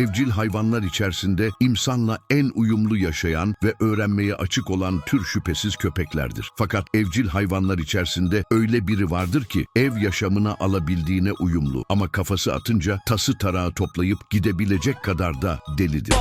evcil hayvanlar içerisinde insanla en uyumlu yaşayan ve öğrenmeye açık olan tür şüphesiz köpeklerdir. Fakat evcil hayvanlar içerisinde öyle biri vardır ki ev yaşamına alabildiğine uyumlu ama kafası atınca tası tarağı toplayıp gidebilecek kadar da delidir.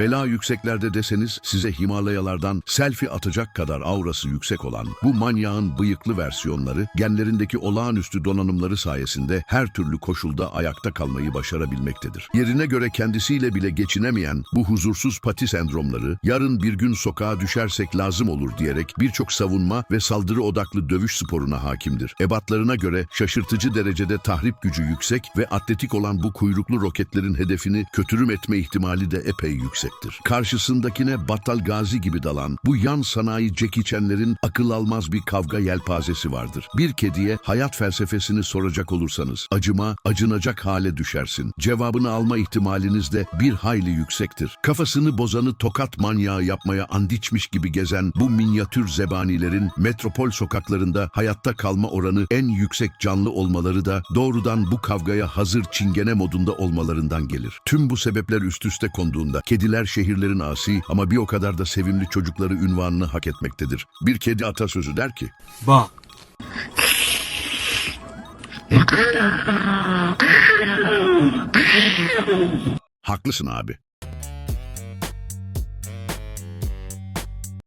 Bela yükseklerde deseniz size Himalayalardan selfie atacak kadar aurası yüksek olan bu manyağın bıyıklı versiyonları genlerindeki olağanüstü donanımları sayesinde her türlü koşulda ayakta kalmayı başarabilmektedir. Yerine göre kendisiyle bile geçinemeyen bu huzursuz pati sendromları yarın bir gün sokağa düşersek lazım olur diyerek birçok savunma ve saldırı odaklı dövüş sporuna hakimdir. Ebatlarına göre şaşırtıcı derecede tahrip gücü yüksek ve atletik olan bu kuyruklu roketlerin hedefini kötürüm etme ihtimali de epey yüksektir. Karşısındakine Battal Gazi gibi dalan bu yan sanayi Jackie Chan'lerin akıl almaz bir kavga yelpazesi vardır. Bir kediye hayat felsefesini soracak olursanız acıma, acınacak hale düşersin. Cevabını alma ihtimaliniz de bir hayli yüksektir. Kafasını bozanı tokat manyağı yapmaya andiçmiş gibi gezen bu minyatür zebanilerin metropol sokaklarında hayatta kalma oranı en yüksek canlı olmaları da doğrudan bu kavgaya hazır çingene modunda olmalarından gelir. Tüm bu sebepler üst üste konduğunda kediler şehirlerin asi ama bir o kadar da sevimli çocukları ünvanını hak etmektedir. Bir kedi atasözü der ki, Bak. haklısın abi.